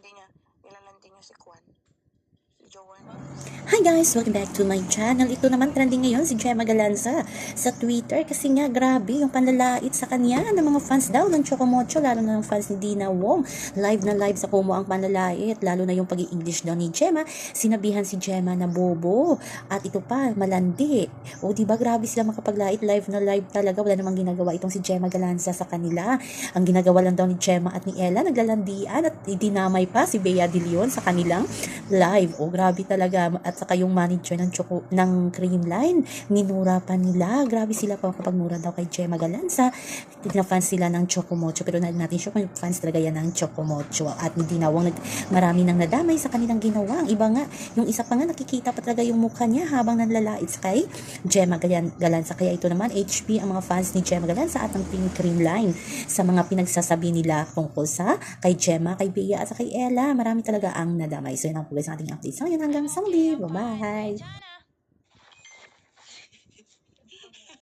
nilalandi niya, nilalandi niya si Kwan. Si Joanne. Hi guys! Welcome back to my channel. Ito naman trending ngayon si Gemma Galanza sa Twitter kasi nga grabe yung panlalait sa kanya ng mga fans daw ng Chocomocho lalo na ng fans ni Dina Wong. Live na live sa Kumu ang panlalait lalo na yung pag english daw ni Gemma. Sinabihan si Gemma na bobo at ito pa malandi. O di ba grabe sila makapaglait live na live talaga wala namang ginagawa itong si Gemma Galanza sa kanila. Ang ginagawa lang daw ni Gemma at ni Ella naglalandian at dinamay pa si Bea De Leon sa kanilang live. O grabe talaga at saka yung manager ng choco ng cream line. Minura pa nila. Grabe sila pa kapag mura daw kay Gemma Galanza. Na fans sila ng Chocomocho pero na natin sure kung fans talaga yan ng Chocomocho at hindi nawang nag, marami nang nadamay sa kanilang ginawa ang iba nga yung isa pa nga nakikita pa talaga yung mukha niya habang nanlalait kay Gemma Galan- Galanza. Kaya ito naman HP ang mga fans ni Gemma Galanza at ang Pink Cream Line sa mga pinagsasabi nila tungkol sa kay Gemma, kay Bea at sa kay Ella. Marami talaga ang nadamay. So yun ang guys ating update so yun hanggang sa muli my eyes.